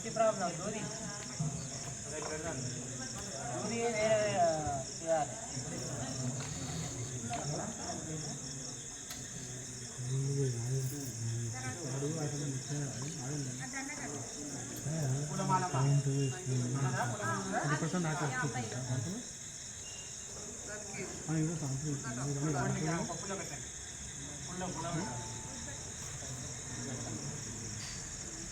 అది వచ్చి ప్రాబ్లం దూది దూది వేరే చేయాలి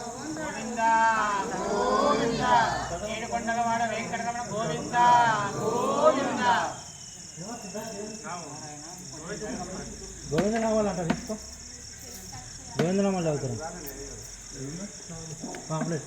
గోవింద గోవింద. ఏడుకొండలవాడ వెంకటరమణ గోవింద గోవింద. గోవింద నామాలంట తీసుకో. గోవింద నామాలు చదువుతారు? పాంప్లెట్.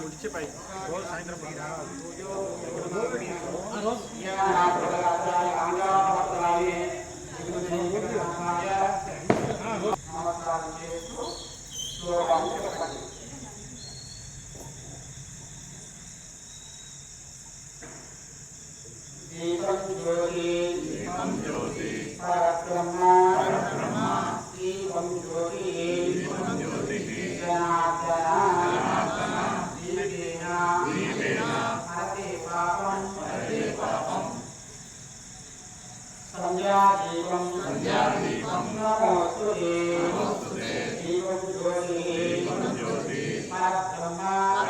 முடிச்சு பை சாயந்தரம் జ్యోతి దీపం జ్యోతి పరబ్రహ్మ పరబ్రహ్మ దీపం జ్యోతి దీపం జ్యోతి జనార్దన జనార్దన దీపేన దీపేన హరే పాపం హరే పాపం సంధ్యాదీపం సంధ్యాదీపం నమోస్తుతే నమోస్తుతే దీపం జ్యోతి దీపం జ్యోతి పరబ్రహ్మ పరబ్రహ్మ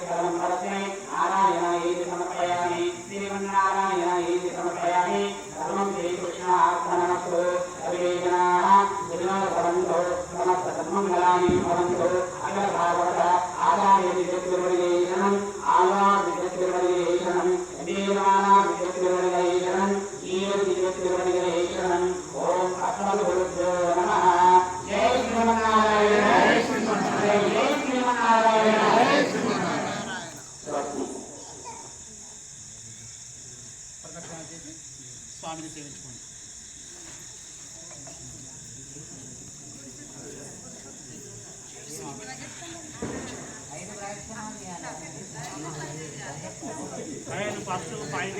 హరోని కలం పరస్మై సమర్పయామి శ్రీమన్నారాయణ సమర్పయామి సర్వం శ్రీకృష్ణార్పణమస్తు సర్వే జనాః సుఖినో భవంతు సమస్త సన్మంగళాని భవంతు అఖిల భాగవత ఆచార్య స్వామిని సేవించుకోండి ఫస్ట్ పైన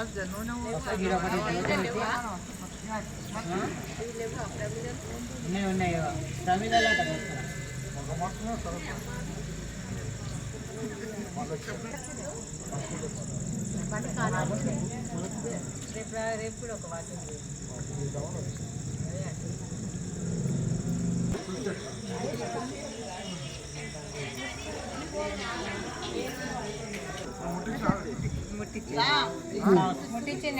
పెడదాము ఉన్నాయి ఉన్నాయి ప్రమిదలో రేపు రేపు కూడా ఒక వాకింగ్